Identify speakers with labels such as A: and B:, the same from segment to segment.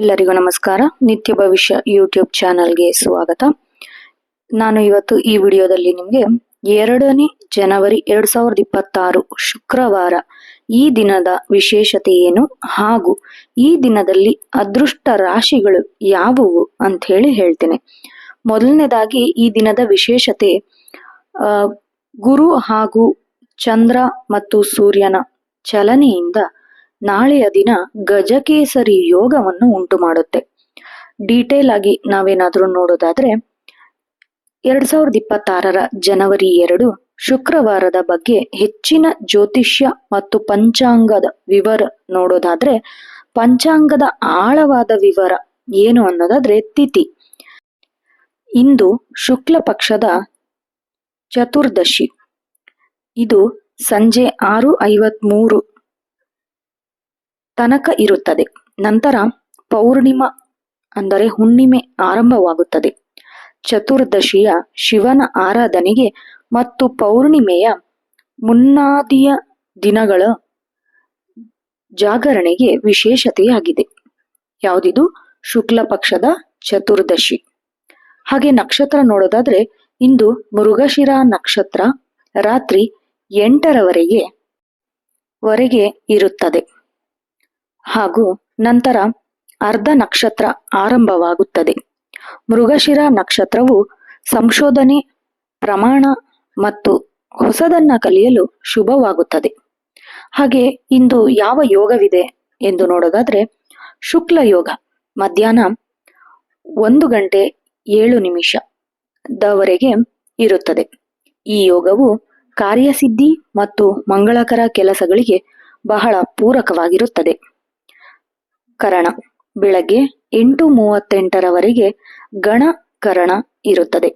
A: ಎಲ್ಲರಿಗೂ ನಮಸ್ಕಾರ. ನಿತ್ಯ ಭವಿಷ್ಯ ಯೂಟ್ಯೂಬ್ ಚಾನಲ್ಗೆ ಸ್ವಾಗತ. ನಾನು ಇವತ್ತು ಈ ವಿಡಿಯೋದಲ್ಲಿ ನಿಮಗೆ ಎರಡನೇ ಜನವರಿ ಎರಡು ಸಾವಿರದ ಇಪ್ಪತ್ತಾರು ಶುಕ್ರವಾರ ಈ ದಿನದ ವಿಶೇಷತೆ ಏನು? ಹಾಗೂ ಈ ದಿನದಲ್ಲಿ ಅದೃಷ್ಟ ರಾಶಿಗಳು ಯಾವುವು ಅಂತ ಹೇಳಿ ಹೇಳ್ತೇನೆ. ಮೊದಲನೇದಾಗಿ ಈ ದಿನದ ವಿಶೇಷತೆ ಗುರು ಹಾಗೂ ಚಂದ್ರ ಮತ್ತು ಸೂರ್ಯನ ಚಲನೆಯಿಂದ ನಾಳೆಯ ದಿನ ಗಜಕೇಸರಿ ಯೋಗವನ್ನು ಉಂಟು ಮಾಡುತ್ತೆ ಡೀಟೇಲ್ ಆಗಿ ನಾವೇನಾದ್ರೂ ನೋಡೋದಾದ್ರೆ, ಎರಡ್ ಸಾವಿರದ ಇಪ್ಪತ್ತಾರರ ಜನವರಿ ಎರಡು ಶುಕ್ರವಾರದ ಬಗ್ಗೆ ಹೆಚ್ಚಿನ ಜ್ಯೋತಿಷ್ಯ ಮತ್ತು ಪಂಚಾಂಗದ ವಿವರ ನೋಡೋದಾದ್ರೆ, ಪಂಚಾಂಗದ ಆಳವಾದ ವಿವರ ಏನು ಅನ್ನೋದಾದ್ರೆ ತಿಥಿ. ಇಂದು ಶುಕ್ಲ ಪಕ್ಷದ ಚತುರ್ದಶಿ. ಇದು ಸಂಜೆ ಆರು ಐವತ್ಮೂರು ತನಕ ಇರುತ್ತದೆ. ನಂತರ ಪೌರ್ಣಿಮ ಅಂದರೆ ಹುಣ್ಣಿಮೆ ಆರಂಭವಾಗುತ್ತದೆ. ಚತುರ್ದಶಿಯ ಶಿವನ ಆರಾಧನೆಗೆ ಮತ್ತು ಪೌರ್ಣಿಮೆಯ ಮುನ್ನಾದಿಯ ದಿನಗಳ ಜಾಗರಣೆಗೆ ವಿಶೇಷತೆಯಾಗಿದೆ. ಯಾವುದಿದು? ಶುಕ್ಲ ಪಕ್ಷದ ಚತುರ್ದಶಿ. ಹಾಗೆ ನಕ್ಷತ್ರ ನೋಡೋದಾದ್ರೆ ಇಂದು ಮೃಗಶಿರ ನಕ್ಷತ್ರ ರಾತ್ರಿ ಎಂಟರವರೆಗೆ ವರೆಗೆ ಇರುತ್ತದೆ. ಹಾಗೂ ನಂತರ ಅರ್ಧ ನಕ್ಷತ್ರ ಆರಂಭವಾಗುತ್ತದೆ. ಮೃಗಶಿರ ನಕ್ಷತ್ರವು ಸಂಶೋಧನೆ, ಪ್ರಮಾಣ ಮತ್ತು ಹೊಸದನ್ನ ಕಲಿಯಲು ಶುಭವಾಗುತ್ತದೆ. ಹಾಗೆ ಇಂದು ಯಾವ ಯೋಗವಿದೆ ಎಂದು ನೋಡೋದಾದ್ರೆ ಶುಕ್ಲ ಯೋಗ. ಮಧ್ಯಾಹ್ನ ಒಂದು ಗಂಟೆ ಏಳು ನಿಮಿಷ ದವರೆಗೆ ಇರುತ್ತದೆ. ಈ ಯೋಗವು ಕಾರ್ಯಸಿದ್ಧಿ ಮತ್ತು ಮಂಗಳಕರ ಕೆಲಸಗಳಿಗೆ ಬಹಳ ಪೂರಕವಾಗಿರುತ್ತದೆ. ಕರಣ. ಬೆಳಗ್ಗೆ ಎಂಟು ಮೂವತ್ತೆಂಟರವರೆಗೆ ಗಣಕರಣ ಇರುತ್ತದೆ.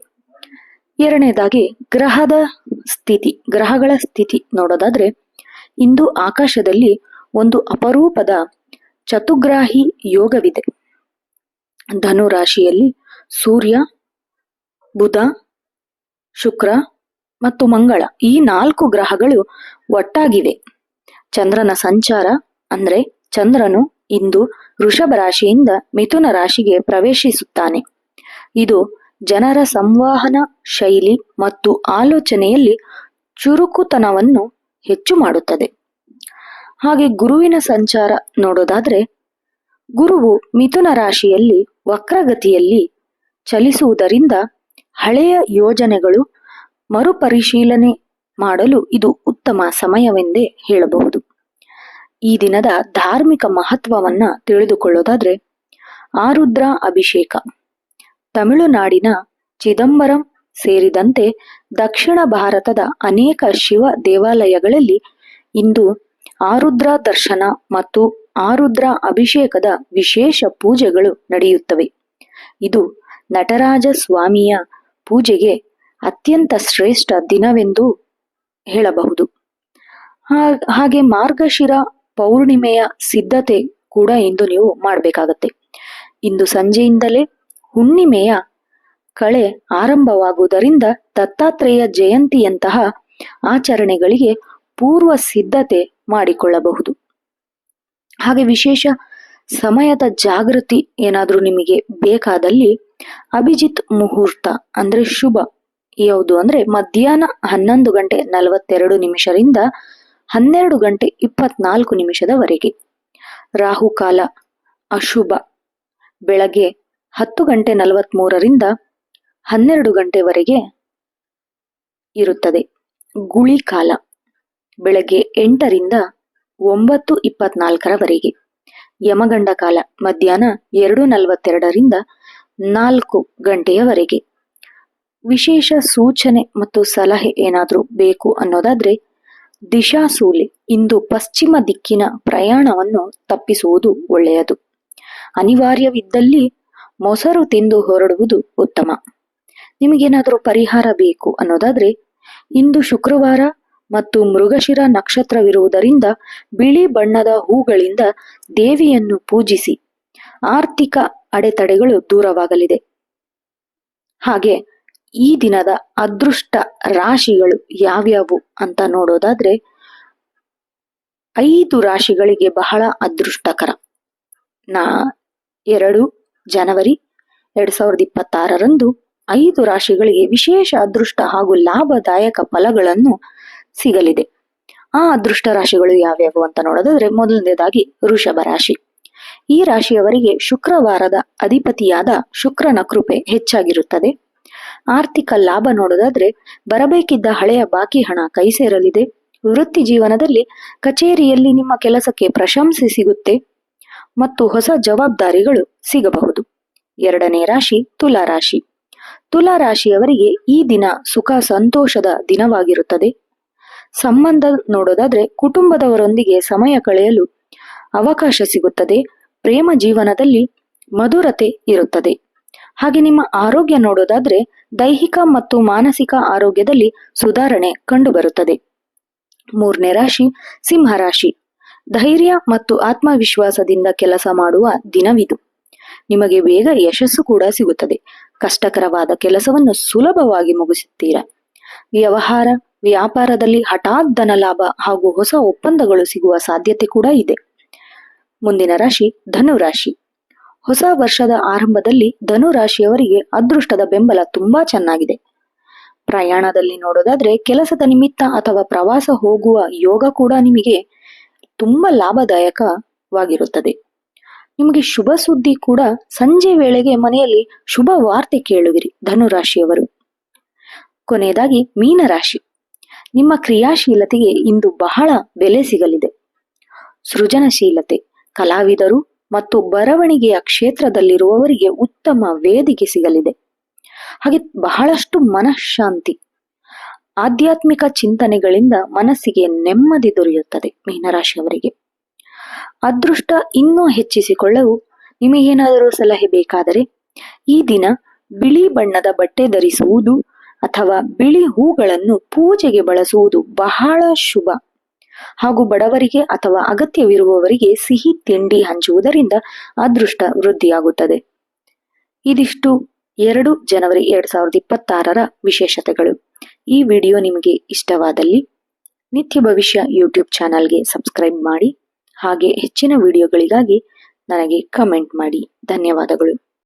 A: ಎರಡನೇದಾಗಿ ಗ್ರಹದ ಸ್ಥಿತಿ, ಗ್ರಹಗಳ ಸ್ಥಿತಿ ನೋಡೋದಾದ್ರೆ ಇಂದು ಆಕಾಶದಲ್ಲಿ ಒಂದು ಅಪರೂಪದ ಚತುಗ್ರಾಹಿ ಯೋಗವಿದೆ. ಧನು ರಾಶಿಯಲ್ಲಿ ಸೂರ್ಯ, ಬುಧ, ಶುಕ್ರ ಮತ್ತು ಮಂಗಳ ಈ ನಾಲ್ಕು ಗ್ರಹಗಳು ಒಟ್ಟಾಗಿವೆ. ಚಂದ್ರನ ಸಂಚಾರ ಅಂದ್ರೆ ಚಂದ್ರನು ಇಂದು ವೃಷಭ ರಾಶಿಯಿಂದ ಮಿಥುನ ರಾಶಿಗೆ ಪ್ರವೇಶಿಸುತ್ತಾನೆ. ಇದು ಜನರ ಸಂವಹನ ಶೈಲಿ ಮತ್ತು ಆಲೋಚನೆಯಲ್ಲಿ ಚುರುಕುತನವನ್ನು ಹೆಚ್ಚು ಮಾಡುತ್ತದೆ. ಹಾಗೆ ಗುರುವಿನ ಸಂಚಾರ ನೋಡೋದಾದ್ರೆ, ಗುರುವು ಮಿಥುನ ರಾಶಿಯಲ್ಲಿ ವಕ್ರಗತಿಯಲ್ಲಿ ಚಲಿಸುವುದರಿಂದ ಹಳೆಯ ಯೋಜನೆಗಳು ಮರುಪರಿಶೀಲನೆ ಮಾಡಲು ಇದು ಉತ್ತಮ ಸಮಯವೆಂದೇ ಹೇಳಬಹುದು. ಈ ದಿನದ ಧಾರ್ಮಿಕ ಮಹತ್ವವನ್ನ ತಿಳಿದುಕೊಳ್ಳೋದಾದ್ರೆ ಆರುದ್ರ ಅಭಿಷೇಕ. ತಮಿಳುನಾಡಿನ ಚಿದಂಬರಂ ಸೇರಿದಂತೆ ದಕ್ಷಿಣ ಭಾರತದ ಅನೇಕ ಶಿವ ದೇವಾಲಯಗಳಲ್ಲಿ ಇಂದು ಆರುದ್ರ ದರ್ಶನ ಮತ್ತು ಆರುದ್ರ ಅಭಿಷೇಕದ ವಿಶೇಷ ಪೂಜೆಗಳು ನಡೆಯುತ್ತವೆ. ಇದು ನಟರಾಜ ಸ್ವಾಮಿಯ ಪೂಜೆಗೆ ಅತ್ಯಂತ ಶ್ರೇಷ್ಠ ದಿನವೆಂದು ಹೇಳಬಹುದು. ಹಾಗೆ ಮಾರ್ಗಶಿರ ಪೌರ್ಣಿಮೆಯ ಸಿದ್ಧತೆ ಕೂಡ ಇಂದು ನೀವು ಮಾಡಬೇಕಾಗತ್ತೆ. ಇಂದು ಸಂಜೆಯಿಂದಲೇ ಹುಣ್ಣಿಮೆಯ ಕಳೆ ಆರಂಭವಾಗುವುದರಿಂದ ದತ್ತಾತ್ರೇಯ ಜಯಂತಿಯಂತಹ ಆಚರಣೆಗಳಿಗೆ ಪೂರ್ವ ಸಿದ್ಧತೆ ಮಾಡಿಕೊಳ್ಳಬಹುದು. ಹಾಗೆ ವಿಶೇಷ ಸಮಯದ ಜಾಗೃತಿ ಏನಾದರೂ ನಿಮಗೆ ಬೇಕಾದಲ್ಲಿ ಅಭಿಜಿತ್ ಮುಹೂರ್ತ ಅಂದ್ರೆ ಶುಭ. ಯಾವುದು ಅಂದ್ರೆ ಮಧ್ಯಾಹ್ನ ಹನ್ನೊಂದು ಗಂಟೆ ನಲವತ್ತೆರಡು ನಿಮಿಷದಿಂದ ಹನ್ನೆರಡು ಗಂಟೆ ಇಪ್ಪತ್ನಾಲ್ಕು ನಿಮಿಷದವರೆಗೆ. ರಾಹುಕಾಲ ಅಶುಭ. ಬೆಳಗ್ಗೆ ಹತ್ತು ಗಂಟೆ ನಲವತ್ಮೂರರಿಂದ ಹನ್ನೆರಡು ಗಂಟೆವರೆಗೆ ಇರುತ್ತದೆ. ಗುಳಿ ಕಾಲ, ಬೆಳಗ್ಗೆ ಎಂಟರಿಂದ ಒಂಬತ್ತು ಇಪ್ಪತ್ನಾಲ್ಕರವರೆಗೆ. ಯಮಗಂಡ ಕಾಲ, ಮಧ್ಯಾಹ್ನ ಎರಡು ನಲವತ್ತೆರಡರಿಂದ ನಾಲ್ಕು ಗಂಟೆಯವರೆಗೆ. ವಿಶೇಷ ಸೂಚನೆ ಮತ್ತು ಸಲಹೆ ಏನಾದರೂ ಬೇಕು ಅನ್ನೋದಾದ್ರೆ ದಿಶಾಸೂಲಿ ಇಂದು ಪಶ್ಚಿಮ ದಿಕ್ಕಿನ ಪ್ರಯಾಣವನ್ನು ತಪ್ಪಿಸುವುದು ಒಳ್ಳೆಯದು. ಅನಿವಾರ್ಯವಿದ್ದಲ್ಲಿ ಮೊಸರು ತಿಂದು ಹೊರಡುವುದು ಉತ್ತಮ. ನಿಮಗೇನಾದರೂ ಪರಿಹಾರ ಬೇಕು ಅನ್ನೋದಾದ್ರೆ, ಇಂದು ಶುಕ್ರವಾರ ಮತ್ತು ಮೃಗಶಿರ ನಕ್ಷತ್ರವಿರುವುದರಿಂದ ಬಿಳಿ ಬಣ್ಣದ ಹೂಗಳಿಂದ ದೇವಿಯನ್ನು ಪೂಜಿಸಿ ಆರ್ಥಿಕ ಅಡೆತಡೆಗಳು ದೂರವಾಗಲಿದೆ. ಹಾಗೆ ಈ ದಿನದ ಅದೃಷ್ಟ ರಾಶಿಗಳು ಯಾವ್ಯಾವು ಅಂತ ನೋಡೋದಾದ್ರೆ ಐದು ರಾಶಿಗಳಿಗೆ ಬಹಳ ಅದೃಷ್ಟಕರ. ನಾ ಎರಡು ಜನವರಿ ಎರಡ್ ಸಾವಿರದ ಇಪ್ಪತ್ತಾರರಂದು ಐದು ರಾಶಿಗಳಿಗೆ ವಿಶೇಷ ಅದೃಷ್ಟ ಹಾಗೂ ಲಾಭದಾಯಕ ಫಲಗಳನ್ನು ಸಿಗಲಿದೆ. ಆ ಅದೃಷ್ಟ ರಾಶಿಗಳು ಯಾವ್ಯಾವು ಅಂತ ನೋಡೋದಾದ್ರೆ ಮೊದಲನೇದಾಗಿ ವೃಷಭ ರಾಶಿ. ಈ ರಾಶಿಯವರಿಗೆ ಶುಕ್ರವಾರದ ಅಧಿಪತಿಯಾದ ಶುಕ್ರನ ಕೃಪೆ ಹೆಚ್ಚಾಗಿರುತ್ತದೆ. ಆರ್ಥಿಕ ಲಾಭ ನೋಡೋದಾದ್ರೆ ಬರಬೇಕಿದ್ದ ಹಳೆಯ ಬಾಕಿ ಹಣ ಕೈ ಸೇರಲಿದೆ. ವೃತ್ತಿ ಜೀವನದಲ್ಲಿ ಕಚೇರಿಯಲ್ಲಿ ನಿಮ್ಮ ಕೆಲಸಕ್ಕೆ ಪ್ರಶಂಸೆ ಸಿಗುತ್ತೆ ಮತ್ತು ಹೊಸ ಜವಾಬ್ದಾರಿಗಳು ಸಿಗಬಹುದು. ಎರಡನೇ ರಾಶಿ ತುಲಾ ರಾಶಿ. ತುಲಾ ರಾಶಿಯವರಿಗೆ ಈ ದಿನ ಸುಖ ಸಂತೋಷದ ದಿನವಾಗಿರುತ್ತದೆ. ಸಂಬಂಧ ನೋಡೋದಾದ್ರೆ ಕುಟುಂಬದವರೊಂದಿಗೆ ಸಮಯ ಕಳೆಯಲು ಅವಕಾಶ ಸಿಗುತ್ತದೆ. ಪ್ರೇಮ ಜೀವನದಲ್ಲಿ ಮಧುರತೆ ಇರುತ್ತದೆ. ಹಾಗೆ ನಿಮ್ಮ ಆರೋಗ್ಯ ನೋಡೋದಾದ್ರೆ ದೈಹಿಕ ಮತ್ತು ಮಾನಸಿಕ ಆರೋಗ್ಯದಲ್ಲಿ ಸುಧಾರಣೆ ಕಂಡುಬರುತ್ತದೆ. ಮೂರನೇ ರಾಶಿ, ಸಿಂಹ ರಾಶಿ. ಧೈರ್ಯ ಮತ್ತು ಆತ್ಮವಿಶ್ವಾಸದಿಂದ ಕೆಲಸ ಮಾಡುವ ದಿನವಿದು. ನಿಮಗೆ ಬೇಗ ಯಶಸ್ಸು ಕೂಡ ಸಿಗುತ್ತದೆ. ಕಷ್ಟಕರವಾದ ಕೆಲಸವನ್ನು ಸುಲಭವಾಗಿ ಮುಗಿಸುತ್ತೀರಾ. ವ್ಯವಹಾರ, ವ್ಯಾಪಾರದಲ್ಲಿ ಹಠಾತ್ ಧನ ಲಾಭ ಹಾಗೂ ಹೊಸ ಒಪ್ಪಂದಗಳು ಸಿಗುವ ಸಾಧ್ಯತೆ ಕೂಡ ಇದೆ. ಮುಂದಿನ ರಾಶಿ ಧನು ರಾಶಿ ಹೊಸ ವರ್ಷದ ಆರಂಭದಲ್ಲಿ ಧನು ರಾಶಿಯವರಿಗೆ ಅದೃಷ್ಟದ ಬೆಂಬಲ ತುಂಬಾ ಚೆನ್ನಾಗಿದೆ. ಪ್ರಯಾಣದಲ್ಲಿ ನೋಡೋದಾದ್ರೆ ಕೆಲಸದ ನಿಮಿತ್ತ ಅಥವಾ ಪ್ರವಾಸ ಹೋಗುವ ಯೋಗ ಕೂಡ ನಿಮಗೆ ತುಂಬಾ ಲಾಭದಾಯಕವಾಗಿರುತ್ತದೆ. ನಿಮಗೆ ಶುಭ ಸುದ್ದಿ ಕೂಡ ಸಂಜೆ ವೇಳೆಗೆ ಮನೆಯಲ್ಲಿ ಶುಭ ವಾರ್ತೆ ಕೇಳುವಿರಿ ಧನು ರಾಶಿಯವರು ಕೊನೆಯದಾಗಿ ಮೀನರಾಶಿ. ನಿಮ್ಮ ಕ್ರಿಯಾಶೀಲತೆಗೆ ಇಂದು ಬಹಳ ಬೆಲೆ ಸಿಗಲಿದೆ. ಸೃಜನಶೀಲತೆ. ಕಲಾವಿದರು ಮತ್ತು ಬರವಣಿಗೆಯ ಕ್ಷೇತ್ರದಲ್ಲಿರುವವರಿಗೆ ಉತ್ತಮ ವೇದಿಕೆ ಸಿಗಲಿದೆ. ಹಾಗೆ ಬಹಳಷ್ಟು ಮನಃಶಾಂತಿ, ಆಧ್ಯಾತ್ಮಿಕ ಚಿಂತನೆಗಳಿಂದ ಮನಸ್ಸಿಗೆ ನೆಮ್ಮದಿ ದೊರೆಯುತ್ತದೆ ಮೀನರಾಶಿಯವರಿಗೆ ಅದೃಷ್ಟ ಇನ್ನೂ ಹೆಚ್ಚಿಸಿಕೊಳ್ಳಲು ನಿಮಗೇನಾದರೂ ಸಲಹೆ ಬೇಕಾದರೆ ಈ ದಿನ ಬಿಳಿ ಬಣ್ಣದ ಬಟ್ಟೆ ಧರಿಸುವುದು ಅಥವಾ ಬಿಳಿ ಹೂಗಳನ್ನು ಪೂಜೆಗೆ ಬಳಸುವುದು ಬಹಳ ಶುಭ. ಹಾಗೂ ಬಡವರಿಗೆ ಅಥವಾ ಅಗತ್ಯವಿರುವವರಿಗೆ ಸಿಹಿ ತಿಂಡಿ ಹಂಚುವುದರಿಂದ ಅದೃಷ್ಟ ವೃದ್ಧಿಯಾಗುತ್ತದೆ. ಇದಿಷ್ಟು ಎರಡು ಜನವರಿ ಎರಡ್ ಸಾವಿರದ ಇಪ್ಪತ್ತಾರರ ವಿಶೇಷತೆಗಳು. ಈ ವಿಡಿಯೋ ನಿಮಗೆ ಇಷ್ಟವಾದಲ್ಲಿ ನಿತ್ಯ ಭವಿಷ್ಯ ಯೂಟ್ಯೂಬ್ ಚಾನಲ್ಗೆ ಸಬ್ಸ್ಕ್ರೈಬ್ ಮಾಡಿ, ಹಾಗೆ ಹೆಚ್ಚಿನ ವಿಡಿಯೋಗಳಿಗಾಗಿ ನನಗೆ ಕಮೆಂಟ್ ಮಾಡಿ. ಧನ್ಯವಾದಗಳು.